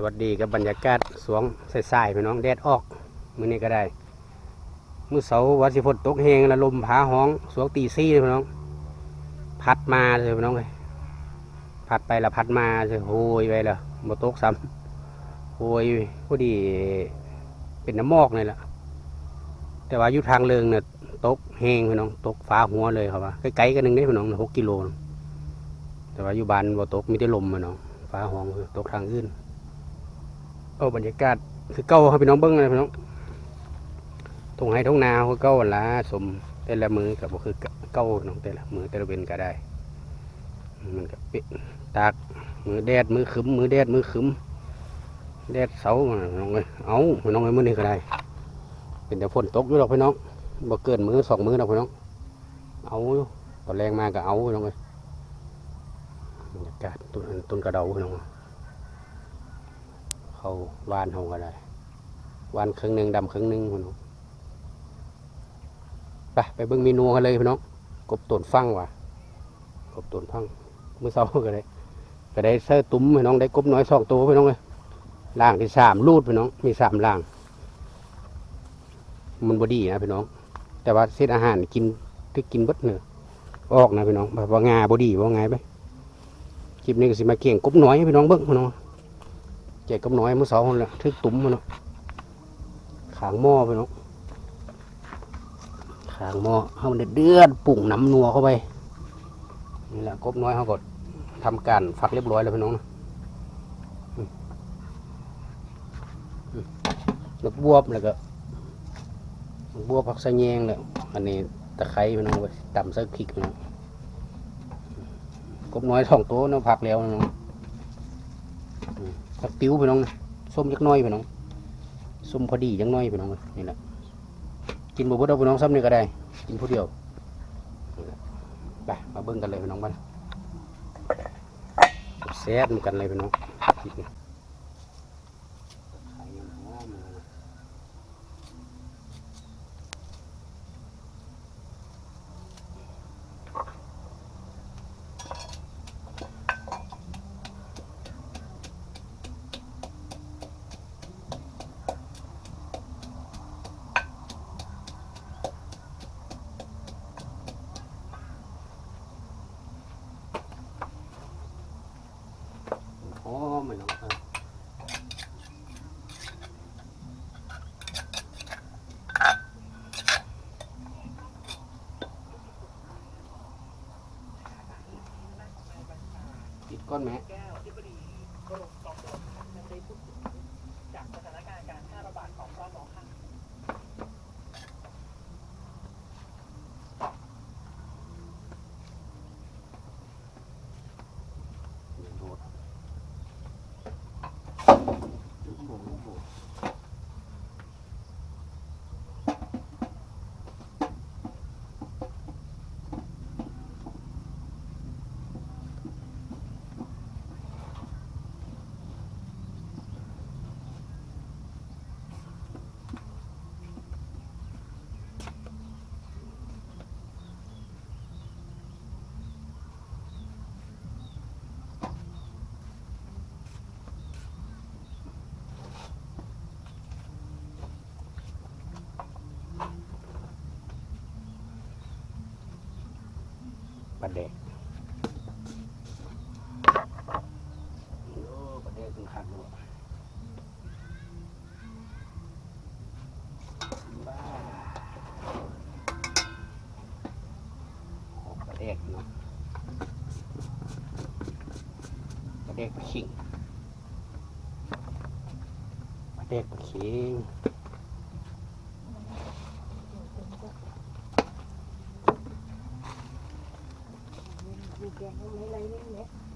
สวัสดีกับบรรยากาศสวงใสๆพี่น้องแดดออกมื้อนี้ก็ได้มื้อเสาร์วันสิฝนตกแหงแล้วลมผาห้องสวงตีซี่เลยพี่น้อง พัดมาเลยพี่น้องเลยพัดไปแล้วพัดมาเลยโหยไปแล้วบ่ตกซ้ำโหยพอดีเป็นน้ำมอกเลยล่ะ แต่ว่าอยู่ทางเลิงเนี่ยตกแหงพี่น้องตกฟ้าหัวเลยครับว่าไกลๆกันหนึ่งได้พี่น้องหกกิโลแต่ว่าอยู่บ้านบ่ตกมีแต่ลมพี่น้องฟ้าห้องตกทางอื่น เอาบรรยากาศคือเก้าครับพี่น้องเบิ้งเลยพี่น้องทงให้ทงนาคือเก้าละสมแต่ละมือกับก็คือเก้าน้องแต่ละมือแต่ละเวนก็ได้ มันก็เป็นตากมือแดดมือขึ้มมือแดดมือขึ้มแดดเสาน้องเลยเอาพี่น้องเลยมือนี้ก็ได้ เป็นแต่ฝนตกอยู่หรอกพี่น้องบ่เกินมือสองมือหรอกพี่น้อง เอาตอนแรงมาก็เอาพี่น้องเลยบรรยากาศต้นต้นกระเดาพี่น้อง เขาวานเขาก็ได้วานครึ่งหนึ่งดำครึ่งหนึ่งพี่น้องไปไปเบิ่งเมนูกันเลยพี่น้องกบตนฟังว่ะกบตนฟังมือเช้าก็ได้ก็ได้เสื้อตุ้มพี่น้องได้กบน้อยสองตัวพี่น้องเลยล่างที่สามรูดพี่น้องมีสามล่าง มันบอดีนะพี่น้อง แต่ว่าเศษอาหารกินที่กินบดเนื้อออกนะพี่น้องแบบว่างาบอดีว่าไงไปคลิปนี้ก็สิมาเกี่ยงกบน้อยพี่น้องเบิ่งพี่น้อง แจกกับน้อยมือสองคนละทึกตุ้มมันเนาะขางหม้อไปเนาะขางหม้อให้มันเดือดปุ่งน้ำนัวเข้าไปนี่แหละกบน้อยเขาก็ทำการฝักเรียบร้อยแล้วพี่น้องนะอืมอืมแล้วบวบแล้วก็บวบผักสะแยงแล้วอันนี้ตะไคร้พี่น้องไว้ตำใส่พริกพี่น้องกบน้อยสองตัวเนาะผักแล้วน้อง ผักติ้วไปน้องส้มยักน้อยไปน้องส้มพอดียักน้อยไปน้องนี่แหละกินบุบเอาไปน้องซ้ำนี่ก็ได้ กินผู้เดียวไปมาเบิ้งกันเลยไปน้องบ้านแซ่บมือกันเลยไปน้องกินนะขายยังหอมเลยนะหอมเลยน้องเออปิ ดก้อนแม่แก้วที่บดีกรมสอบสวนนั้นได้พูดถึงจากสถานการณ์การแพร่ระบาดของโรคหนองค่ะ ปลาแดกโอ้ปลาแดกสำคัญด้วยบ้าโอ้ปลาแดกเนาะปลาแดกปลาขิงปลาแดกปลาขิง Giày cho.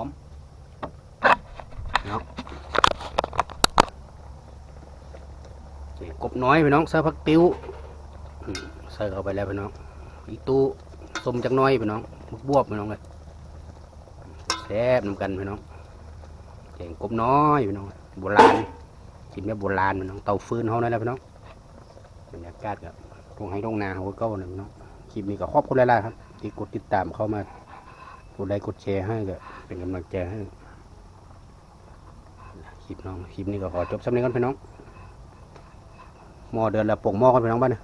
อมเนาะนี่กบน้อยพี่น้องใส่ผักติ้วอืมใส่เข้าไปแล้วพี่น้องอีตู้ส้มจักหน้อยพี่น้องมุกบวบพี่น้องเลยแซ่บน้ำกันพี่น้องแกงกบน้อยพี่น้องโบราณกินแบบโบราณพี่น้องเตาฟืนเขานั่นแหละพี่น้องบรรยากาศกับตรงให้ตรงนาเขาก็เก้าเลยพี่น้องคลิปนี้ก็ขอบคุณหลายๆครับที่กดติดตามเข้ามา กดไลค์กดแชร์ให้ก็เป็นกำลังใจให้คลิปน้องคลิปนี้ก็ขอจบสำเร็จกันพี่น้องหม้อเดือนละปงหม้อกันพี่น้องบ้านนะ